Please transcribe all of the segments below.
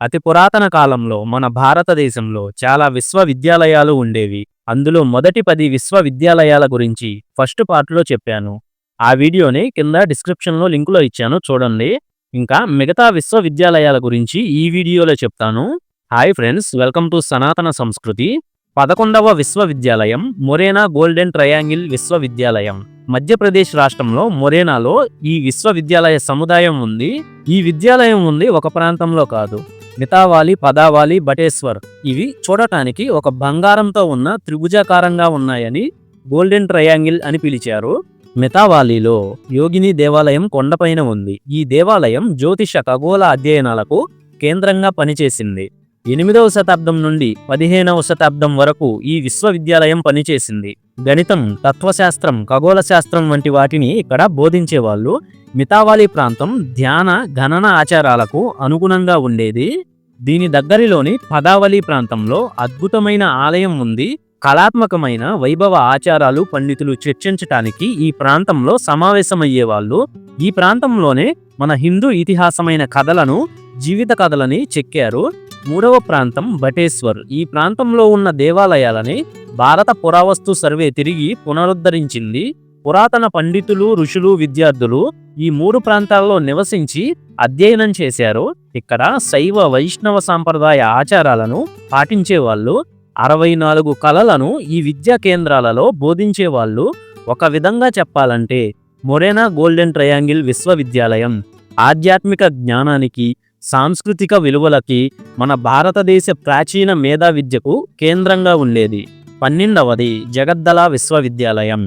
అతి పురాతన కాలంలో మన భారతదేశంలో చాలా విశ్వవిద్యాలయాలు ఉండేవి. అందులో మొదటి పది విశ్వవిద్యాలయాల గురించి ఫస్ట్ పార్ట్లో చెప్పాను. ఆ వీడియోని కింద డిస్క్రిప్షన్లో లింకులో ఇచ్చాను చూడండి. ఇంకా మిగతా విశ్వవిద్యాలయాల గురించి ఈ వీడియోలో చెప్తాను. హాయ్ ఫ్రెండ్స్ వెల్కమ్ టు సనాతన సంస్కృతి. పదకొండవ విశ్వవిద్యాలయం మొరేనా గోల్డెన్ ట్రయాంగిల్ విశ్వవిద్యాలయం. మధ్యప్రదేశ్ రాష్ట్రంలో మొరేనాలో ఈ విశ్వవిద్యాలయ సముదాయం ఉంది. ఈ విద్యాలయం ఉంది ఒక ప్రాంతంలో కాదు. మితావాలి పదావాలి బటేశ్వర్. ఇవి చూడటానికి ఒక బంగారంతో ఉన్న త్రిభుజాకారంగా ఉన్నాయని గోల్డెన్ ట్రయాంగిల్ అని పిలిచారు. మితావాలీలో యోగిని దేవాలయం కొండపైన ఉంది. ఈ దేవాలయం జ్యోతిష ఖగోళ అధ్యయనాలకు కేంద్రంగా పనిచేసింది. ఎనిమిదవ శతాబ్దం నుండి పదిహేనవ శతాబ్దం వరకు ఈ విశ్వవిద్యాలయం పనిచేసింది. గణితం తత్వశాస్త్రం ఖగోళ శాస్త్రం వంటి వాటిని ఇక్కడ బోధించేవాళ్ళు. మితావాలి ప్రాంతం ధ్యాన గణన ఆచారాలకు అనుగుణంగా ఉండేది. దీని దగ్గరిలోని పదావళి ప్రాంతంలో అద్భుతమైన ఆలయం ఉంది. కళాత్మకమైన వైభవ ఆచారాలు పండితులు చర్చించటానికి ఈ ప్రాంతంలో సమావేశమయ్యేవాళ్ళు. ఈ ప్రాంతంలోనే మన హిందూ ఇతిహాసమైన కథలను జీవిత కథలని చెక్కారు. మూడవ ప్రాంతం బటేశ్వర్. ఈ ప్రాంతంలో ఉన్న దేవాలయాలని భారత పురావస్తు సర్వే తిరిగి పునరుద్ధరించింది. పురాతన పండితులు ఋషులు విద్యార్థులు ఈ మూడు ప్రాంతాల్లో నివసించి అధ్యయనం చేశారు. ఇక్కడ శైవ వైష్ణవ సాంప్రదాయ ఆచారాలను పాటించేవాళ్ళు అరవై నాలుగు కళలను ఈ విద్యా కేంద్రాలలో బోధించేవాళ్ళు. ఒక విధంగా చెప్పాలంటే మొరేనా గోల్డెన్ ట్రయాంగిల్ విశ్వవిద్యాలయం ఆధ్యాత్మిక జ్ఞానానికి సాంస్కృతిక విలువలకి మన భారతదేశ ప్రాచీన మేధా విద్యకు కేంద్రంగా ఉండేది. పన్నెండవది జగద్దల విశ్వవిద్యాలయం.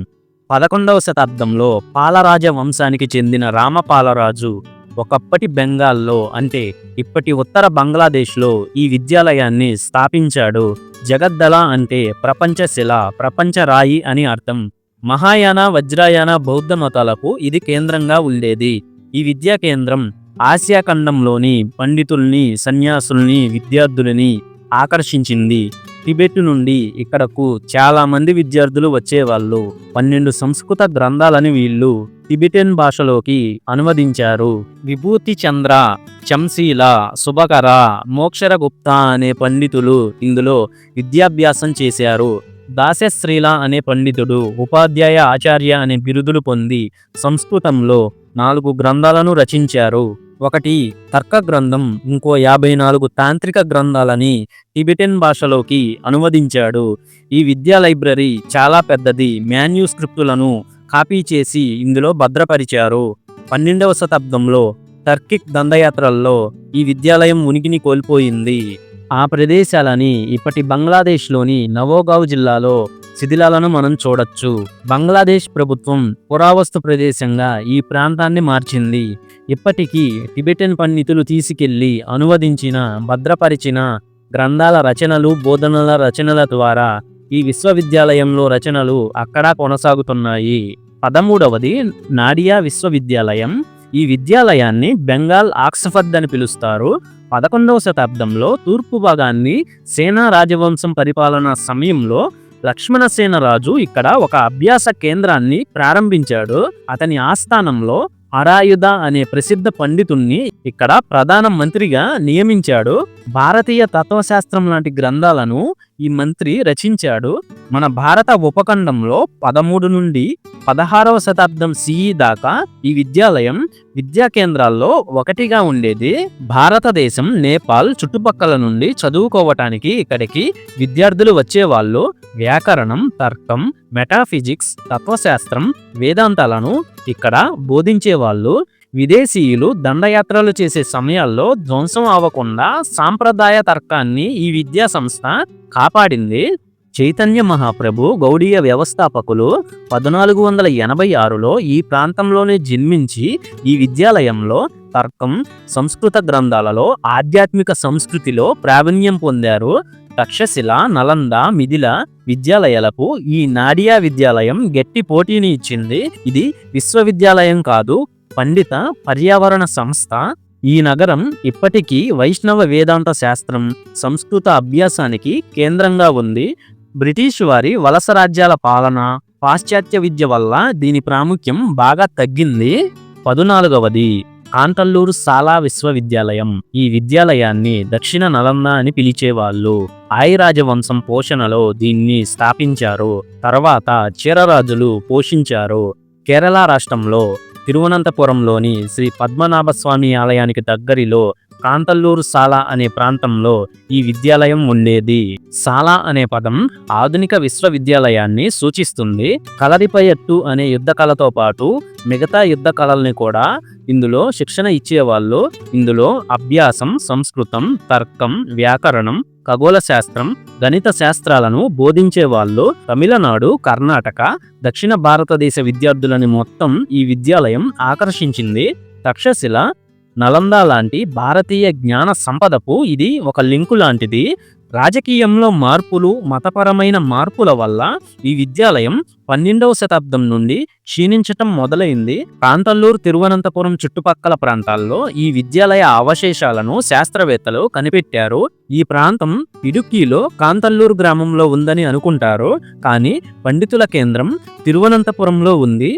పదకొండవ శతాబ్దంలో పాలరాజ వంశానికి చెందిన రామపాలరాజు ఒకప్పటి బెంగాల్లో అంటే ఇప్పటి ఉత్తర బంగ్లాదేశ్లో ఈ విద్యాలయాన్ని స్థాపించాడు. జగద్దల అంటే ప్రపంచ శిల ప్రపంచ రాయి అని అర్థం. మహాయాన వజ్రాయాన బౌద్ధ మతాలకు ఇది కేంద్రంగా ఉండేది. ఈ విద్యా కేంద్రం ఆసియా ఖండంలోని పండితుల్ని సన్యాసుల్ని విద్యార్థులని ఆకర్షించింది. టిబెట్ నుండి ఇక్కడకు చాలామంది విద్యార్థులు వచ్చేవాళ్ళు. పన్నెండు సంస్కృత గ్రంథాలని వీళ్ళు టిబెటన్ భాషలోకి అనువదించారు. విభూతి చంద్ర చంశీల శుభకర మోక్షరగుప్త అనే పండితులు ఇందులో విద్యాభ్యాసం చేశారు. దాసశ్రీల అనే పండితుడు ఉపాధ్యాయ ఆచార్య అనే బిరుదులు పొంది సంస్కృతంలో నాలుగు గ్రంథాలను రచించారు. ఒకటి తర్క గ్రంథం ఇంకో యాభై నాలుగు తాంత్రిక గ్రంథాలని టిబెటన్ భాషలోకి అనువదించాడు. ఈ విద్యా లైబ్రరీ చాలా పెద్దది. మాన్యూస్క్రిప్టులను కాపీ చేసి ఇందులో భద్రపరిచారు. పన్నెండవ శతాబ్దంలో టర్కిక్ దండయాత్రల్లో ఈ విద్యాలయం ఉనికిని కోల్పోయింది. ఆ ప్రదేశాలని ఇప్పటి బంగ్లాదేశ్లోని నవోగావ్ జిల్లాలో శిథిలాలను మనం చూడొచ్చు. బంగ్లాదేశ్ ప్రభుత్వం పురావస్తు ప్రదేశంగా ఈ ప్రాంతాన్ని మార్చింది. ఇప్పటికీ టిబెటన్ పండితులు తీసుకెళ్ళి అనువదించిన భద్రపరిచిన గ్రంథాల రచనలు బోధనల రచనల ద్వారా ఈ విశ్వవిద్యాలయంలో రచనలు అక్కడా కొనసాగుతున్నాయి. పదమూడవది నాడియా విశ్వవిద్యాలయం. ఈ విద్యాలయాన్ని బెంగాల్ ఆక్స్ఫర్డ్ అని పిలుస్తారు. పదకొండవ శతాబ్దంలో తూర్పు భాగాన్ని సేనా రాజవంశం పరిపాలన సమయంలో లక్ష్మణసేన రాజు ఇక్కడ ఒక అభ్యాస కేంద్రాన్ని ప్రారంభించాడు. అతని ఆస్థానంలో అరాయుధ అనే ప్రసిద్ధ పండితుణ్ణి ఇక్కడ ప్రధాన మంత్రిగా నియమించాడు. భారతీయ తత్వశాస్త్రం లాంటి గ్రంథాలను ఈ మంత్రి రచించాడు. మన భారత ఉపఖండంలో పదమూడు నుండి పదహారవ శతాబ్దం సిఈ దాకా ఈ విద్యాలయం విద్యా కేంద్రాల్లో ఒకటిగా ఉండేది. భారతదేశం నేపాల్ చుట్టుపక్కల నుండి చదువుకోవటానికి ఇక్కడికి విద్యార్థులు వచ్చేవాళ్ళు. వ్యాకరణం తర్కం మెటాఫిజిక్స్ తత్వశాస్త్రం వేదాంతాలను ఇక్కడ బోధించేవాళ్ళు విదేశీయులు దండయాత్రలు చేసే సమయాల్లో ధ్వంసం అవ్వకుండా సాంప్రదాయ తర్కాన్ని ఈ విద్యా సంస్థ కాపాడింది. చైతన్య మహాప్రభు గౌడీయ వ్యవస్థాపకులు పద్నాలుగు వందల ఎనభై ఆరులో ఈ ప్రాంతంలోనే జన్మించి ఈ విద్యాలయంలో తర్కం సంస్కృత గ్రంథాలలో ఆధ్యాత్మిక సంస్కృతిలో ప్రావీణ్యం పొందారు. తక్షశిల నలంద మిథిల విద్యాలయాలకు ఈ నాడియా విద్యాలయం గట్టి పోటీని ఇచ్చింది. ఇది విశ్వవిద్యాలయం కాదు పండిత పర్యావరణ సంస్థ. ఈ నగరం ఇప్పటికీ వైష్ణవ వేదాంత శాస్త్రం సంస్కృత అభ్యాసానికి కేంద్రంగా ఉంది. బ్రిటిష్ వారి వలస రాజ్యాల పాలన పాశ్చాత్య విద్య వల్ల దీని ప్రాముఖ్యం బాగా తగ్గింది. పదునాలుగవది. కాంతల్లూరు సాలా విశ్వవిద్యాలయం. ఈ విద్యాలయాన్ని దక్షిణ నలంద అని పిలిచేవాళ్ళు. ఆయిరాజవంశం పోషణలో దీన్ని స్థాపించారు. తర్వాత చీరరాజులు పోషించారు. కేరళ రాష్ట్రంలో తిరువనంతపురంలోని శ్రీ పద్మనాభ స్వామి ఆలయానికి దగ్గరిలో కాంతల్లూరు సాలా అనే ప్రాంతంలో ఈ విద్యాలయం ఉండేది. సాలా అనే పదం ఆధునిక విశ్వవిద్యాలయాన్ని సూచిస్తుంది. కలరిపయట్టు అనే యుద్ధ కళతో పాటు మిగతా యుద్ధ కళల్ని కూడా ఇందులో శిక్షణ ఇచ్చేవాళ్ళు. ఇందులో అభ్యాసం సంస్కృతం తర్కం వ్యాకరణం ఖగోళ శాస్త్రం గణిత శాస్త్రాలను బోధించే వాళ్ళు తమిళనాడు కర్ణాటక దక్షిణ భారతదేశ విద్యార్థులని మొత్తం ఈ విద్యాలయం ఆకర్షించింది తక్షశిల నలంద లాంటి భారతీయ జ్ఞాన సంపదకు ఇది ఒక లింకు లాంటిది. రాజకీయంలో మార్పులు మతపరమైన మార్పుల వల్ల ఈ విద్యాలయం పన్నెండవ శతాబ్దం నుండి క్షీణించటం మొదలైంది. కాంతల్లూరు తిరువనంతపురం చుట్టుపక్కల ప్రాంతాల్లో ఈ విద్యాలయ అవశేషాలను శాస్త్రవేత్తలు కనిపెట్టారు. ఈ ప్రాంతం ఇడుక్కిలో కాంతల్లూరు గ్రామంలో ఉందని అనుకుంటారు. కానీ పండితుల కేంద్రం తిరువనంతపురంలో ఉంది.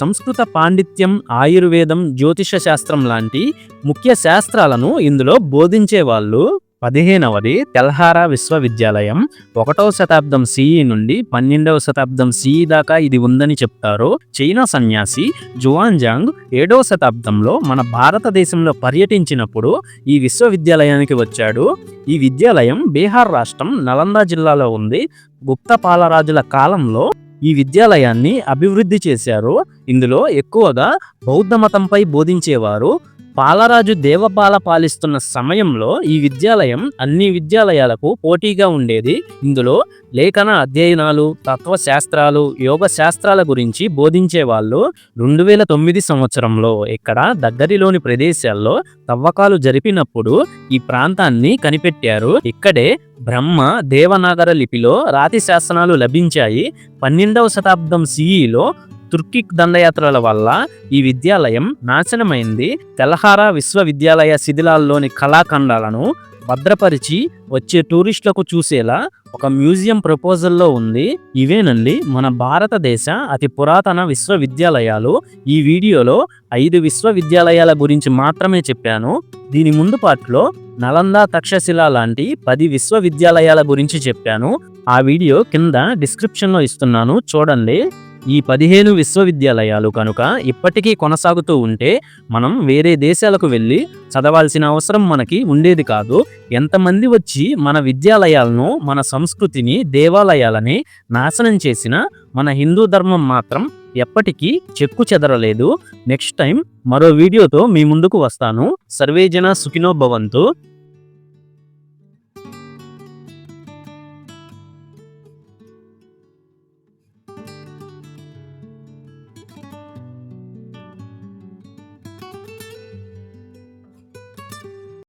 సంస్కృత పాండిత్యం ఆయుర్వేదం జ్యోతిష శాస్త్రం లాంటి ముఖ్య శాస్త్రాలను ఇందులో బోధించేవాళ్ళు పదిహేనవది తెల్హారా విశ్వవిద్యాలయం ఒకటవ శతాబ్దం సిఈ నుండి పన్నెండవ శతాబ్దం సిఈ దాకా ఇది ఉందని చెప్తారు. చైనా సన్యాసి జువాన్జాంగ్ ఏడవ శతాబ్దంలో మన భారతదేశంలో పర్యటించినప్పుడు ఈ విశ్వవిద్యాలయానికి వచ్చాడు. ఈ విద్యాలయం బీహార్ రాష్ట్రం నలంద జిల్లాలో ఉంది. గుప్త పాలరాజుల కాలంలో ఈ విద్యాలయాన్ని అభివృద్ధి చేశారు. ఇందులో ఎక్కువగా బౌద్ధ మతంపై బోధించేవారు పాలరాజు దేవపాల పాలిస్తున్న సమయంలో ఈ విద్యాలయం అన్ని విద్యాలయాలకు పోటీగా ఉండేది. ఇందులో లేఖన అధ్యయనాలు తత్వశాస్త్రాలు యోగ శాస్త్రాల గురించి బోధించే వాళ్ళు రెండు వేల తొమ్మిది సంవత్సరంలో ఇక్కడ దగ్గరిలోని ప్రదేశాల్లో తవ్వకాలు జరిపినప్పుడు ఈ ప్రాంతాన్ని కనిపెట్టారు. ఇక్కడే బ్రహ్మ దేవనాగర లిపిలో రాతి శాసనాలు లభించాయి. పన్నెండవ శతాబ్దం సిఈలో తుర్కిక్ దండయాత్రల వల్ల ఈ విద్యాలయం నాశనమైంది. తెలహారా విశ్వవిద్యాలయ శిథిలాల్లోని కళాఖండాలను భద్రపరిచి వచ్చే టూరిస్టులకు చూసేలా ఒక మ్యూజియం ప్రపోజల్లో ఉంది. ఇవేనండి మన భారతదేశ అతి పురాతన విశ్వవిద్యాలయాలు. ఈ వీడియోలో ఐదు విశ్వవిద్యాలయాల గురించి మాత్రమే చెప్పాను. దీని ముందు పాటలో నలంద తక్షశిల లాంటి పది విశ్వవిద్యాలయాల గురించి చెప్పాను. ఆ వీడియో కింద డిస్క్రిప్షన్లో ఇస్తున్నాను. చూడండి. ఈ పదిహేను విశ్వవిద్యాలయాలు కనుక ఇప్పటికీ కొనసాగుతూ ఉంటే మనం వేరే దేశాలకు వెళ్ళి చదవాల్సిన అవసరం మనకి ఉండేది కాదు. ఎంతమంది వచ్చి మన విద్యాలయాలను మన సంస్కృతిని దేవాలయాలని నాశనం చేసిన మన హిందూ ధర్మం మాత్రం ఎప్పటికీ చెక్కు చెదరలేదు. నెక్స్ట్ టైం మరో వీడియోతో మీ ముందుకు వస్తాను. సర్వేజన సుఖినో భవంతు.